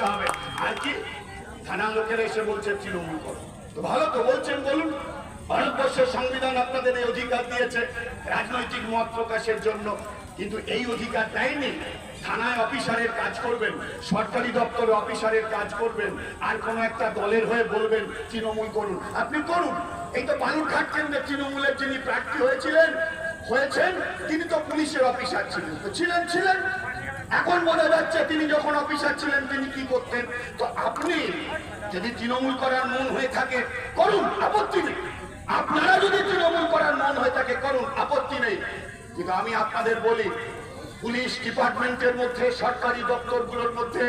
করতে হবে। আর কি? থানার লোকেরা এসে বলছে, তৃণমূল করো। তো ভালো তো বলছেন, বলুন। ভারতবর্ষের সংবিধান আপনাদের এই অধিকার দিয়েছে, রাজনৈতিক মত প্রকাশের জন্য। কিন্তু এই অধিকার দেয়নি। থানায় অফিসারের কাজ করবেন, সরকারি দপ্তরে অফিসারের কাজ করবেন, আর কোন একটা দলের হয়ে বলবেন, তৃণমূল করুন। আপনি করুন। এই তো বালুরঘাট কেন্দ্রে তৃণমূলের যিনি প্রার্থী হয়েছিলেন, হয়েছেন, তিনি তো পুলিশের অফিসার ছিলেন। তো ছিলেন ছিলেন। এখন বোঝা যাচ্ছে তিনি যখন অফিসার ছিলেন, তিনি কি করতেন? তো আপনি যদি তৃণমূল করার মন হয়ে থাকে, করুন, আপত্তি নেই। আপনারা যদি তৃণমূল করার মন হয়ে থাকে, করুন, আপত্তি নেই। কিন্তু আমি আপনাদের বলি পুলিশ ডিপার্টমেন্টের মধ্যে, সরকারি দপ্তরগুলোর মধ্যে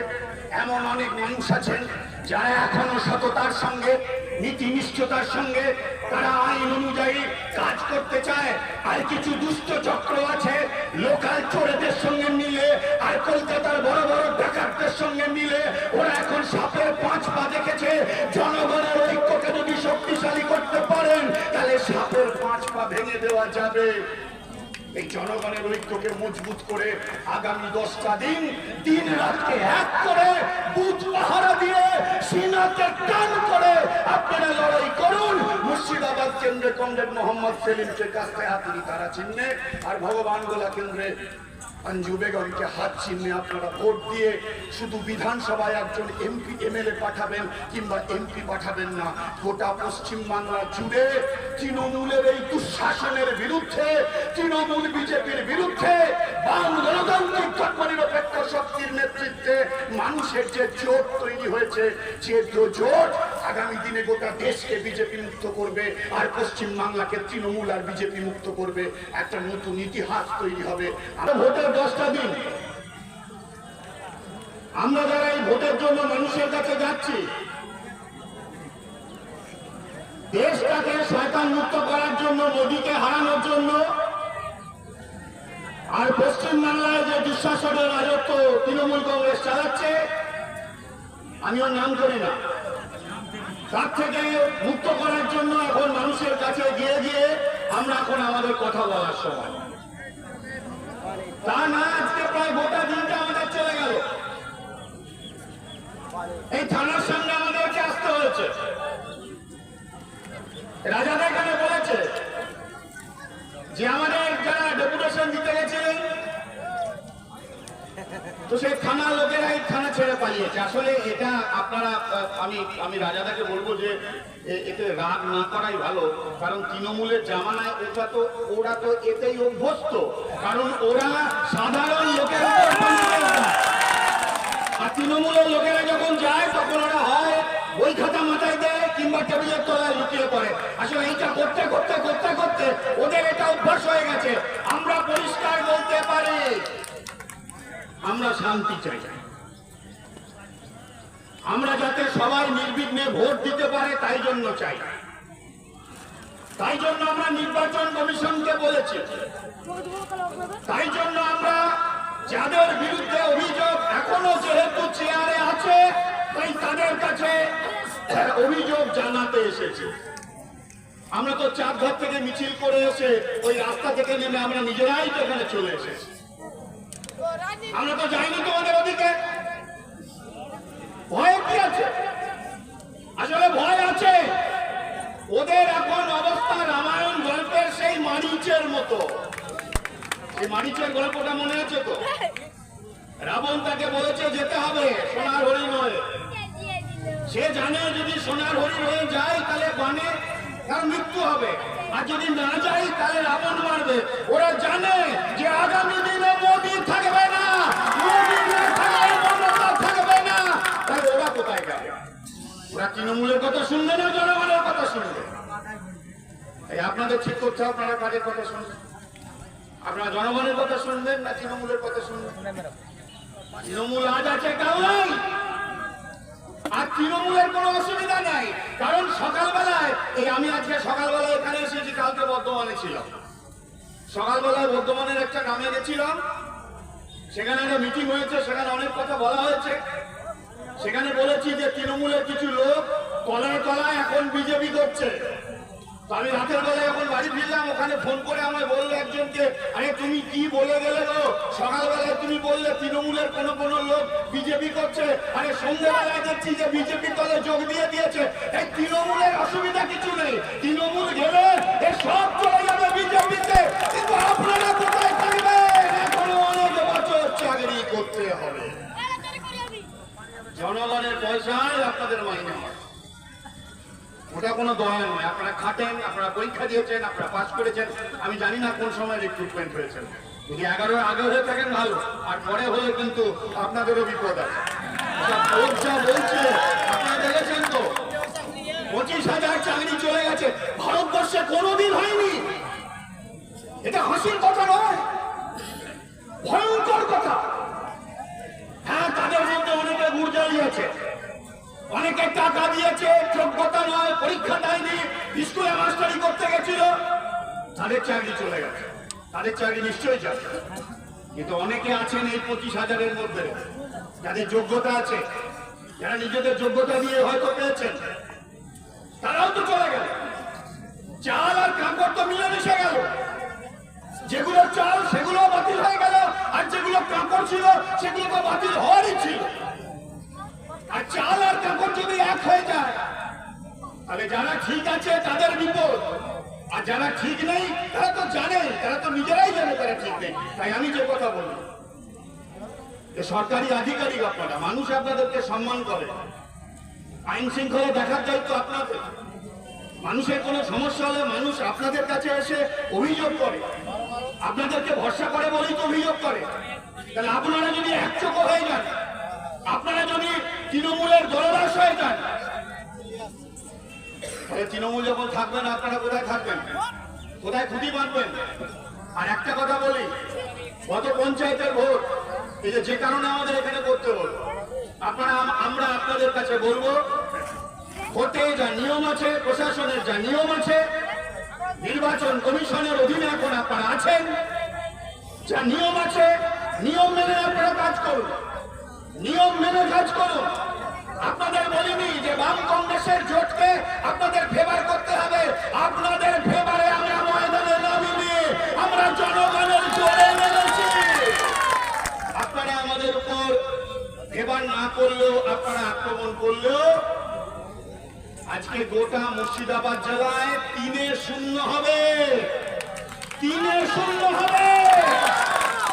এমন অনেক মানুষ আছেন যারা এখনও সততার সঙ্গে, নীতি নিষ্ঠতার সঙ্গে, তারা আইন অনুযায়ী কাজ করতে চায়। আর কিছু দুষ্ট চক্র আছে লোকাল চোরেদের সঙ্গে মিলে, আর কলকাতার বড় বড় ডাকাতদের সঙ্গে মিলে। ওরা এখন সাপের পাঁচ পা দেখেছে। জনগণের ঐক্যকে যদি শক্তিশালী করতে পারেন, তাহলে সাপের পাঁচ পা ভেঙে দেওয়া যাবে। এই জনগণের ঐক্যকে মজবুত করে আগামী দশটা দিন দিন রাতকে এক করে বুথ পাহারা দিয়ে সিনাকে টান করে আপনারা লড়াই করুন। মুর্শিদাবাদ কেন্দ্রে কমরেড মোহাম্মদ সেলিমকে কাছে হাতুড়ি তারা চিহ্নে, আর ভগবান গোলা কেন্দ্রে অঞ্জু বেগমকে হাত চিহ্নে আপনারা ভোট দিয়ে শুধু বিধানসভায় একজন এমপি, এমএলএ পাঠাবেন কিংবা এমপি পাঠাবেন না। গোটা পশ্চিম বাংলা জুড়ে তৃণমূলের এই দুঃশাসনের বিরুদ্ধে, তৃণমূল বিজেপির বিরুদ্ধে গণতান্ত্রিক ধর্মনিরপেক্ষ শক্তির নেতৃত্বে মানুষের যে জোট তৈরি হয়েছে, যে জোট আগামী দিনে গোটা দেশকে বিজেপি মুক্ত করবে আর পশ্চিম বাংলাকে তৃণমূল আর বিজেপি মুক্ত করবে। একটা নতুন ইতিহাস তৈরি হবে। ভোটের দশটা দিন। আমরা যারা এই ভোটের জন্য মানুষের কাছে যাচ্ছি, দেশটাকে শয়তান মুক্ত করার জন্য, মোদীকে হারানোর জন্য, আর পশ্চিম বাংলায় যে দুঃশাসনের রাজত্ব তৃণমূল কংগ্রেস চালাচ্ছে, আমি ওর নাম করি না। তার থেকে মুক্ত করার জন্য এখন মানুষের কাছে গিয়ে গিয়ে আমরা এখন আমাদের কথা বলার সময়। তা না, আজকে প্রায় গোটা দিনটা আমাদের চলে গেল। এই থানার সামনে আমাদেরকে আসতে হয়েছে। রাজাদা এখানে বলেছে যে আমাদের যারা ডেপুটেশন দিতে গেছিলেন তো থানা লোকেরা এই থানা ছেড়ে পালিয়েছে। আসলে এটা আপনারা আমি আমি রাজাদাকে বলব যে এতে রাগ না করাই ভালো। কারণ তৃণমূলের জামানায় ওটা তো, ওরা তো এতেই অভ্যস্ত। কারণ ওরা সাধারণ লোকের। আর তৃণমূলের লোকেরা যখন যায়, তখন ওরা হয় বই খাতা মাথায় দেয় কিংবা টেবিলের তলায় লুকিয়ে পড়ে। আসলে এইটা করতে করতে করতে করতে ওদের এটা অভ্যাস হয়ে গেছে। আমরা পরিষ্কার বলতে পারি আমরা শান্তি চাই। আমরা যাতে সবাই নির্বিঘ্নে ভোট দিতে পারে, তাই জন্য চাই। তাই জন্য আমরা নির্বাচন কমিশনকে বলেছি। তাই জন্য আমরা যাদের বিরুদ্ধে অভিযোগ এখনও যেহেতু চেয়ারে আছে, তাই তাদের কাছে অভিযোগ জানাতে এসেছি। আমরা তো চার চারঘর থেকে মিছিল করে এসে ওই রাস্তা থেকে নেমে আমরা নিজেরাই তো এখানে চলে এসেছি। আমরা তো যাইনি তোমাদের ওদিকে ভয় কি আছে? আসলে ভয় আছে। ওদের এখন অবস্থা রামায়ণ গল্পের সেই মারিচের মতো। এই মারিচের গল্পটা মনে আছে তো? রাবণ তাকে বলেছে, যেতে হবে, সোনার হরিণ নয়। সে জানে যদি সোনার হরি হয়ে যায়, তাহলে বানে তার মৃত্যু হবে। আর যদি না যায়, তাহলে রাবণ মারবে। ওরা জানে যে আগামী দিনে মোদী থাকবে না মোদী না থাকলে মমতা থাকবে না তাহলে ওরা কোথায় যাবে ওরা তৃণমূলের কথা শুনবে না, জনগণের কথা শুনবে? এই আপনাদের ঠিক করছে, আপনারা কাজের কথা শুনবেন? আপনারা জনগণের কথা শুনবেন না তৃণমূলের কথা শুনবেন? তৃণমূল আজ আছে নাই আর তৃণমূলের কোনো অসুবিধা নাই, কারণ সকালবেলায়, এই আমি আজকে সকালবেলায় এখানে এসেছি, কালকে বর্ধমানে ছিলাম। সকালবেলায় বর্ধমানের একটা গ্রামে গেছিলাম। সেখানে একটা মিটিং হয়েছে, সেখানে অনেক কথা বলা হয়েছে। সেখানে বলেছি যে তৃণমূলের কিছু তলায় তলায় এখন বিজেপি করছে। আমি রাতের বেলা যখন বাড়ি ফিরলাম, ওখানে ফোন করে আমায় বলল একজনকে, আরে তুমি কি বলে গেলে গো? সকালবেলায় তুমি বললে তৃণমূলের কোন কোন লোক বিজেপি করছে। আরে সন্ধ্যেবেলায় দেখছি যে বিজেপি দলে যোগ দিয়ে দিয়েছে। এই তৃণমূলের অসুবিধা কিছু নেই। তৃণমূল গেলে এ সব চলে যাবে বিজেপিতে কিন্তু আপনারা কোথায় থাকবেন এখনও অনেক বছর চাকরি করতে হবে জনগণের পয়সায় আপনাদের মাইনে হয় ওটা কোনো দয়া নয় আপনারা খাটেন আপনারা পরীক্ষা দিয়েছেন আপনারা পাশ করেছেন। আমি জানি না কোন সময় রিক্রুটমেন্ট হয়েছেন যদি এগারো আগে হয়ে থাকেন ভালো। আর পরে হলে কিন্তু আপনাদেরও বিপদ আছে। আচ্ছা, তাদের চাকরি চলে গেছে। তাদের চাকরি নিশ্চয়ই যাবে। কিন্তু অনেকে আছেন এই পঁচিশ হাজারের মধ্যে। যাদের যোগ্যতা আছে, যারা নিজেদের যোগ্যতা দিয়ে হয়তো পেয়েছেন, তারাও তো চলে গেল। চাল আর কাপড় তো মিলেমিশে গেল। যেগুলো চাল সেগুলো বাতিল হয়ে গেল। আর যেগুলো কাপড় ছিল, সেগুলো তো বাতিল হওয়ারই ছিল। আর চাল আর কাপড় যদি এক হয়ে যায়, তাহলে যারা ঠিক আছে, তাদের বিপদ। আর যারা ঠিক নেই, তারা তো জানে, তারা তো নিজেরাই জানে তারা ঠিক নেই। তাই আমি যে কথা বলি যে সরকারি আধিকারিক আপনারা, মানুষ আপনাদেরকে সম্মান করে। আইন শৃঙ্খলা দেখার দায়িত্ব আপনাদের। মানুষের কোনো সমস্যা হলে মানুষ আপনাদের কাছে এসে অভিযোগ করে। আপনাদেরকে ভরসা করে বলেই তো অভিযোগ করে। তাহলে আপনারা যদি একচোখ হয়ে যান, আপনারা যদি তৃণমূলের দলদাস হয়ে যান তৃণমূল যখন থাকবেন, আপনারা কোথায় থাকবেন? কোথায় খুঁটি বাঁধবেন আর একটা কথা বলি, গত পঞ্চায়েতের ভোট, এই যে কারণে আমাদের এখানে করতে হলো, আপনারা, আমরা আপনাদের কাছে বলব, ভোটে যা নিয়ম আছে, প্রশাসনের যা নিয়ম আছে, নির্বাচন কমিশনের অধীনে এখন আপনারা আছেন, যা নিয়ম আছে, নিয়ম মেনে আপনারা কাজ করুন, নিয়ম মেনে কাজ করুন। আপনাদের বলিনি যে বাম কংগ্রেসের জোটকে আপনাদের ফেভার করতে হবে। আপনাদের ফেভারে আমরা ময়দানে নামিনি। আমরা জনগণের জোরে নেমেছি। আপনারা আমাদের উপর ফেভার না করলেও, আপনারা আক্রমণ করলেও আজকে গোটা মুর্শিদাবাদ জেলায় তিনে শূন্য হবে। তিনে শূন্য হবে।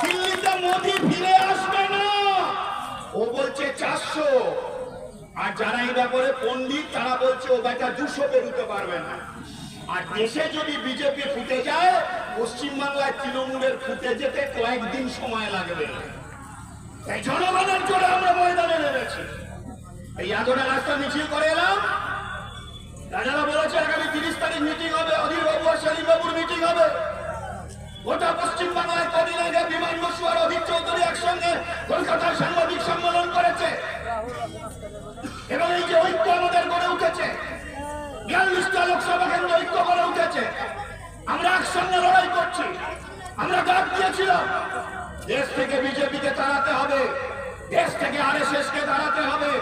দিল্লিতে মোদি ফিরে আসবে না। ও বলছে চারশো। আর যারা এই ব্যাপারে পণ্ডিত, তারা বলছে, ও বেটা দুশো পেরুতে পারবে না। আর দেশে যদি বিজেপি ফুটে যায়, পশ্চিমবাংলায় তৃণমূলের ফুটে যেতে কয়েকদিন সময় লাগবে। তাই জনগণের জোরে আমরা ময়দানে নেমেছি। এই এতটা রাস্তা মিছিল করে এলাম। রাজারা বলেছে, আগামী তিরিশ তারিখ মিটিং হবে, অধীর বাবু আর সেলিম বাবুর মিটিং হবে। গোটা পশ্চিম বাংলায় কদিন আগে বিমান বসু আর অধীর চৌধুরী একসঙ্গে কলকাতায় সাংবাদিক সম্মেলন করেছে। এবং এই যে ঐক্য আমাদের গড়ে উঠেছে, বিয়াল্লিশটা লোকসভা কেন্দ্র ঐক্য গড়ে উঠেছে, আমরা একসঙ্গে লড়াই করছি, আমরা ডাক দিয়েছিলাম, দেশ থেকে বিজেপিকে তাড়াতে হবে, দেশ থেকে আরএসএস কে তাড়াতে হবে,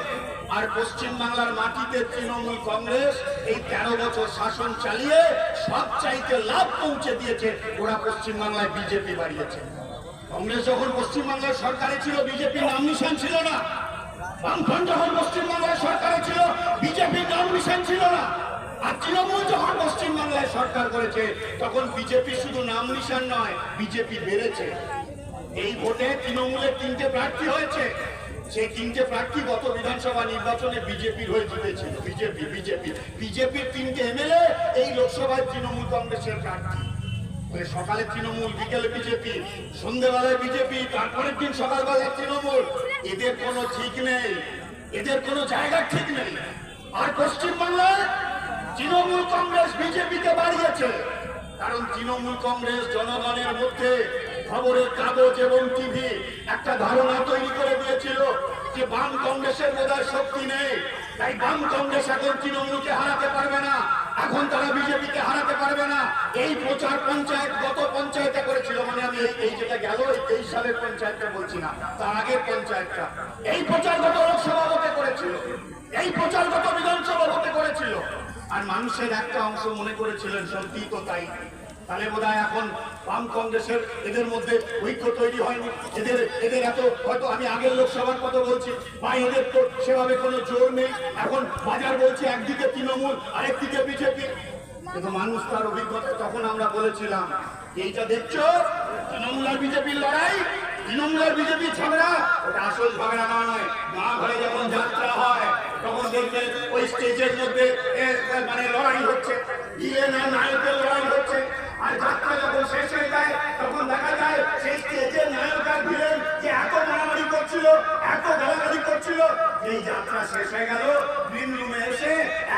আর পশ্চিম বাংলার মাটিতে তৃণমূল কংগ্রেস এই তেরো বছর শাসন চালিয়ে সব চাইতে লাভ পৌঁছে দিয়েছে, ওরা পশ্চিম বাংলায় বিজেপি বাড়িয়েছে। কংগ্রেস যখন পশ্চিম বাংলার সরকারে ছিল, বিজেপির নাম নিশান ছিল না। বামফ্রন্ট যখন পশ্চিম বাংলায় সরকারে ছিল, বিজেপির নাম নিশান ছিল না। আর তৃণমূল যখন পশ্চিম বাংলায় সরকার করেছে, তখন বিজেপি শুধু নাম নিশান নয়, বিজেপি বেড়েছে। এই ভোটে তৃণমূলের তিনটে প্রার্থী হয়েছে। সেই তিনটে প্রার্থী গত বিধানসভা নির্বাচনে বিজেপির হয়ে জিতেছিল। বিজেপি বিজেপি, বিজেপির তিনটে এমএলএ এই লোকসভায় তৃণমূল কংগ্রেসের প্রার্থী। সকালে তৃণমূল, বিকেলে বিজেপি সন্ধ্যেবেলায় বিজেপি, তারপরের দিন সকালবেলায় তৃণমূল, এদের কোনো ঠিক নেই, এদের কোনো জায়গা ঠিক নেই। আর পশ্চিম বাংলায় তৃণমূল কংগ্রেস বিজেপিকে বাড়িয়েছে, কারণ তৃণমূল কংগ্রেস জনগণের মধ্যে খবরের কাগজ এবং টিভি একটা ধারণা তৈরি করে দিয়েছিল যে বাম কংগ্রেসের বোধহয় শক্তি নেই, তাই বাম কংগ্রেস এখন তৃণমূলকে হারাতে পারবে না। এখন তারা বিজেপিকে হারাতে পারবে না। এই প্রচার পঞ্চায়েত গত পঞ্চায়েতে করেছিল মানে আমি এই- যেটা গেল, এই তেইশ সালের পঞ্চায়েতটা বলছি না, তার আগের পঞ্চায়েতটা। এই প্রচার গত লোকসভা ভোটে করেছিল। এই প্রচার গত বিধানসভা ভোটে করেছিল। আর মানুষের একটা অংশ মনে করেছিলেন সত্যি তো তাই। তাহলে বোধ এখন বাম কংগ্রেসের এদের মধ্যে ঐক্য তৈরি হয়নি। এদের এদের এত, হয়তো আমি আগের লোকসভার কথা বলছি বা এদের তো সেভাবে কোনো জোর নেই। এখন বাজার বলছে, একদিকে তৃণমূল, আরেকদিকে বিজেপি। কিন্তু মানুষ তার অভিজ্ঞতা, তখন আমরা বলেছিলাম, এইটা দেখছ? তৃণমূল আর বিজেপির লড়াই, তৃণমূল আর বিজেপির ঝগড়া। ওটা আসল ঝগড়া না নয়, মা ঘরে যখন যাত্রা হয়, তখন দেখবেন ওই স্টেজের মধ্যে মানে লড়াই হচ্ছে। ভিলেন আর নায়কের লড়াই হচ্ছে। এই যাত্রা শেষ হয়ে গেল। গ্রিন রুমে এসে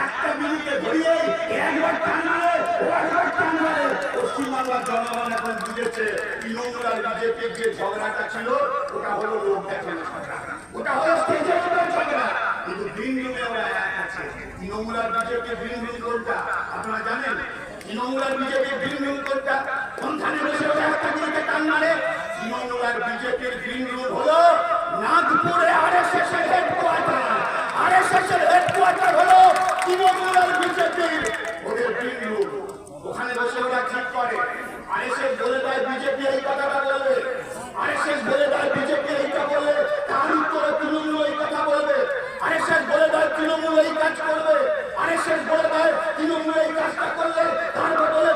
একটা মিনিটে ধরিয়ে একবার টান মারে, একবার টান মারে। পশ্চিমবাংলার জনগণ এখন বুঝেছে তৃণমূল আর বিজেপির যে ঝগড়াটা ছিল, ওটা হলো লোক ঝগড়া। ওটা হলো ঝগড়া। কিন্তু গ্রিন রুমে ওরা এক আছে। তৃণমূল আর বিজেপির গ্রিন রুম কোনটা? আপনারা জানেন? তৃণমূল আর বিজেপির গ্রিন রুম কোনটা? কোনখানে বসে ওরা একটা টান মারে। তৃণমূল আর বিজেপির গ্রিন রুম হলো নাগপুরে আরএসএস এর তৃণমূল আরএসএস বলে দেয় বিজেপি এই কথাটা বলবে। বিজেপি এইটা বলবে। তার উত্তরে তৃণমূল এই কথা বলবে। আরএসএস বলে দেয় তৃণমূল এই কাজ করবে। আরএসএস বলে দেয় তৃণমূল এই কাজটা করলে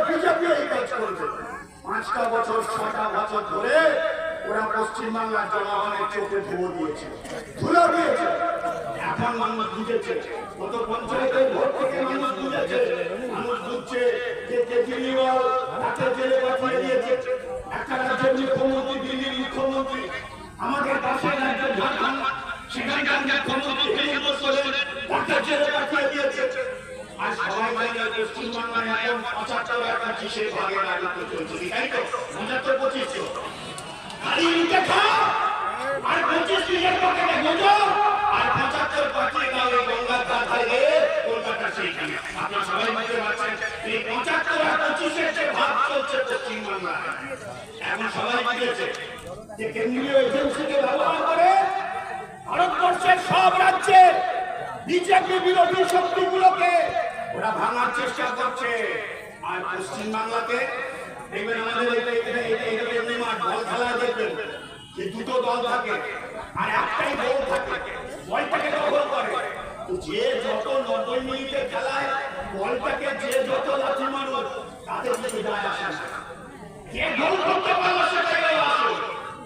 বিজেপি এই কাজ করবে। পাঁচটা বছর, ছটা বছর ধরে ওরা পশ্চিমবাংলার জনগণের চোখে ধুলো দিয়েছে। ধুলো দিয়েছে। এখন মানুষ বুঝেছে। গত পঞ্চায়েতের ভোট থেকে মানুষ বুঝেছে, মানুষ বুঝছে যে কেজরিওয়াল তাকে জেলে পাঠিয়ে দিয়েছে। একটা রাজ্যের মুখ্যমন্ত্রী, দিল্লির মুখ্যমন্ত্রী, আমাদের পাশের রাজ্য ঝাড়খণ্ড, সেখানকার মুখ্যমন্ত্রী হেমন্ত সোরেন তাকে জেলে পাঠিয়ে দিয়েছে। আর সবাই পঁচাত্তর আর পঁচিশে ভাগের রাজত্ব চলছে। তাই তো? পঁচিশ আর ভারতবর্ষের সব রাজ্যে বিজেপি বিরোধী শক্তিগুলোকে ওরা ভাঙার চেষ্টা করছে আর পশ্চিম বাংলাতে আমাদের দুটো দল থাকে আর একটাই গোল থাকে বলটাকে দখল করে যে যত নব্বই মিনিটে খেলায় বলটাকে যে যত লাঠি মানুষ তাতে কিন্তু যায় আসে কে গোল করতে পারল সেটাই আসে।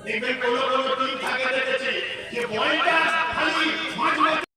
দেখবেন কোনো কোনো টিম থাকে দেখেছি, যে বলটা